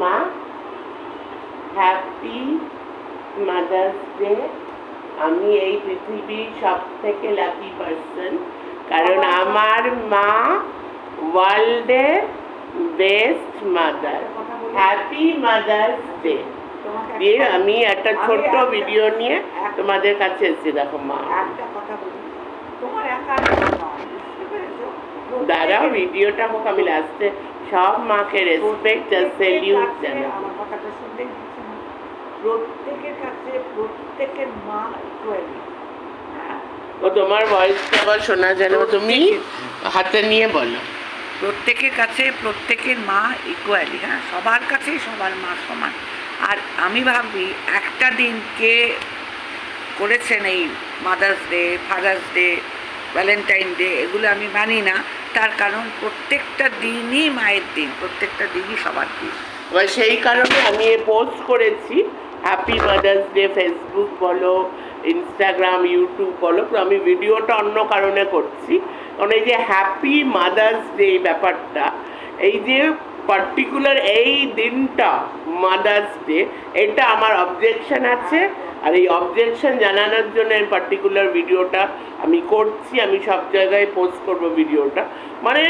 মা happy mother's day আমি এই পৃথিবীর সব থেকে লাকি পার্সন কারণ আমার মা ওয়ার্ল্ডের best mother happy Mother's Day দিয়ে আমি একটা ছোট্ট ভিডিও নিয়ে তোমাদের কাছে এসেছি দেখো মা। একটা কথা বলি তোমার একা দাঁড়াও ভিডিওটা হোক আমি লাস্টে সব মাকে রেসপেক্ট আর সেলিউট কাছে- জানাব। আমার কথাটা শুনতে প্রত্যেকের কাছে প্রত্যেকের মা ইকুয়ালি ও তোমার ভয়েসটা আবার শোনা যায় না তুমি হাতে নিয়ে বলো। প্রত্যেকের কাছে প্রত্যেকের মা ইকুয়ালি হ্যাঁ সবার কাছেই সবার মা সমান। আর আমি ভাবি একটা দিনকে করেছেন এই Mother's Day Father's Day Valentine Day এগুলো আমি মানি না। তার কারণ প্রত্যেকটা দিনই মায়ের দিন, প্রত্যেকটা দিনই সবার দিন। এবার সেই কারণে আমি এ পোস্ট করেছি হ্যাপি মাদার্স ডে ফেসবুক বলো ইনস্টাগ্রাম ইউটিউব বলো তো আমি ভিডিওটা অন্য কারণে করছি। কারণ এই যে হ্যাপি মাদার্স ডে ব্যাপারটা, এই যে পার্টিকুলার এই দিনটা মাদার্স ডে এটা আমার অবজেকশন আছে। আর এই অবজেকশন জানানোর জন্য এই পার্টিকুলার ভিডিওটা আমি করছি আমি সব জায়গায় পোস্ট করব ভিডিওটা মানে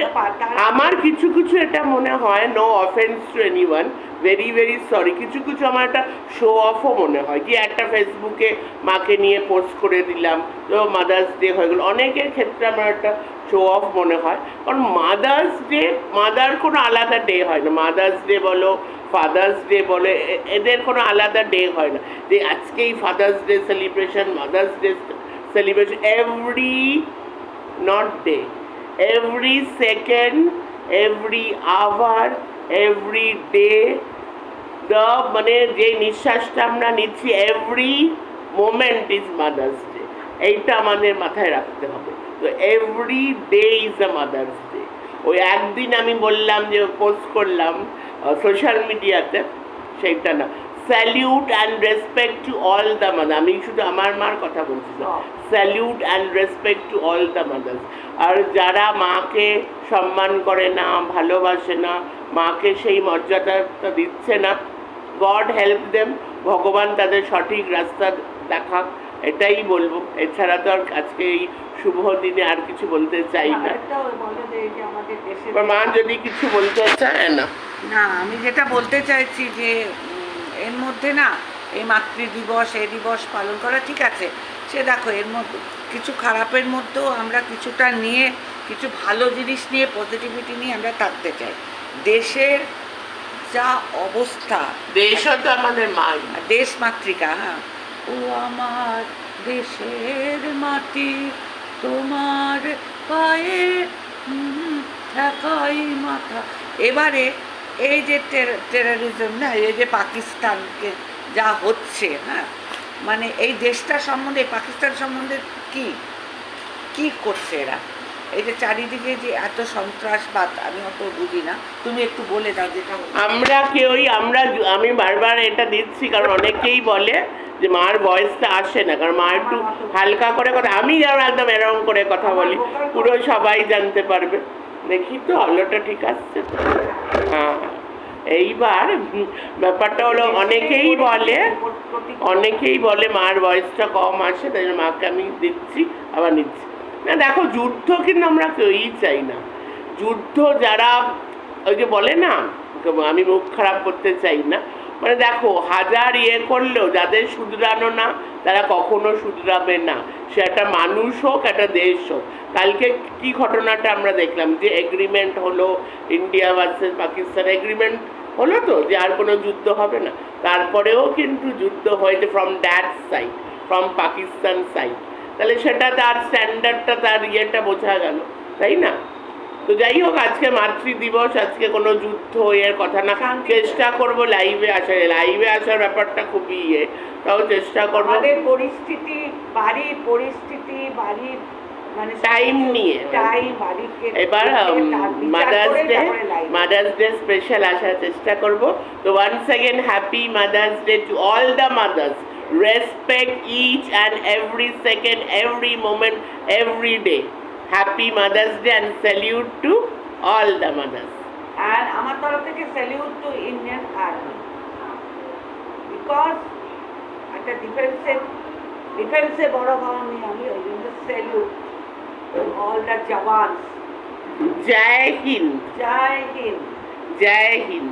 আমার কিছু কিছু এটা মনে হয় no offence to anyone very very sorry কিছু কিছু আমার একটা শো অফও মনে হয়। কি একটা ফেসবুকে মাকে নিয়ে পোস্ট করে দিলাম, তো মাদার্স ডে হয়ে গেলো। অনেকের ক্ষেত্রে আমার একটা শো অফ মনে হয়। কারণ মাদার্স ডে মাদার কোনো আলাদা ডে হয় না। মাদার্স ডে বলো ফাদার্স ডে বলে এদের কোনো আলাদা ডে হয় না। যে আজকেই Father's Day celebration Mother's Day celebration every not day every second every hour, every day the মানে যে নিঃশ্বাসটা আমরা নিচ্ছি every moment is Mother's Day এইটা আমাদের মাথায় রাখতে হবে। তো every day is a Mother's Day ওই একদিন আমি বললাম যে পোস্ট করলাম সোশ্যাল মিডিয়াতে সেইটা না। Salute and respect to all the mother আমি শুধু আমার মার কথা বলছি না salute and respect to all the mothers আর যারা মাকে সম্মান করে না ভালোবাসে না মাকে সেই মর্যাদাটা দিচ্ছে না গড হেল্প দেম ভগবান তাদের সঠিক রাস্তা দেখাক এটাই বলব। এছাড়া তো আর আজকে এই শুভ দিনে আর কিছু বলতে চাই না। বলে যে আমাদের দেশে এবার মা যদি কিছু বলতে চায় না? না আমি যেটা বলতে চাইছি যে এর মধ্যে না এই মাতৃ দিবস এই দিবস পালন করা ঠিক আছে। সে দেখো এর মধ্যে কিছু খারাপের মধ্যেও আমরা কিছুটা নিয়ে কিছু ভালো জিনিস নিয়ে পজিটিভিটি নিয়ে আমরা থাকতে চাই। দেশের যা অবস্থা। দেশও তো আমাদের মাই। দেশ মাতৃকা হ্যাঁ। ও আমার দেশের মাটি তোমার পায়ে ঠেকাই মাথা। এবারে এই যে টেরারিজম না এই যে পাকিস্তানকে যা হচ্ছে হ্যাঁ মানে এই দেশটা সম্বন্ধে পাকিস্তান সম্বন্ধে কি? কি করছে এরা? যে চারিদিকে যে এত সন্ত্রাসবাদ, আমি অত বুঝি না। তুমি একটু বলে দাও যেটা আমরা কেউই, আমরা আমি বারবার এটা দিচ্ছি, কারণ অনেকেই বলে যে মার ভয়েসটা আসে না, কারণ মা একটু হালকা করে কথা, আমি যেন একদম এরকম করে কথা বলি, পুরো সবাই জানতে পারবে। দেখি তো, আলোটা ঠিক আসছে তো। হ্যাঁ এইবার ব্যাপারটা হলো, অনেকেই বলে অনেকেই বলে মার বয়সটা কম আসে, তাই মাকে আমি দিচ্ছি, আবার নিচ্ছি। না, দেখো, যুদ্ধ কিন্তু আমরা কেউই চাই না। যুদ্ধ যারা, ওই যে বলে না, আমি মুখ খারাপ করতে চাই না। মানে দেখো, হাজার ইয়ে করলেও, যাদের শুধরানো না, তারা কখনো শুধরাবে না। সে একটা মানুষ হোক, একটা দেশ হোক। কালকে কি ঘটনাটা আমরা দেখলাম, যে এগ্রিমেন্ট হলো ইন্ডিয়া ভার্সেস পাকিস্তান এগ্রিমেন্ট হলো তো, যে আর কোনো যুদ্ধ হবে না। তারপরেও কিন্তু যুদ্ধ হয়েছে from that side from Pakistan side তাহলে সেটা তার স্ট্যান্ডার্ডটা তার ইয়েটা বোঝা গেল তাই না? তো যাই হোক আজকে মাতৃ দিবস আজকে কোনো যুদ্ধ এর কথা না। চেষ্টা করব লাইভে আসার। লাইভে আসার ব্যাপারটা খুবই ইয়ে তাও চেষ্টা করব। আমাদের পরিস্থিতি বাড়ির পরিস্থিতি বাড়ির মানে Time নিয়ে। এবার Mother's Day Mother's Day special আসার চেষ্টা করব। তো once again happy Mother's Day to all the mothers respect each and every second every moment every day happy Mother's Day and salute to all the mothers and আমার তরফ থেকে salute to Indian army because একটা ডিফেন্সে ডিফেন্সে বড় হওয়া মেয়ে আমি ওই জন্য স্যালিউট অল দ্য জওয়ানস জয় হিন্দ জয় হিন্দ জয় হিন্দ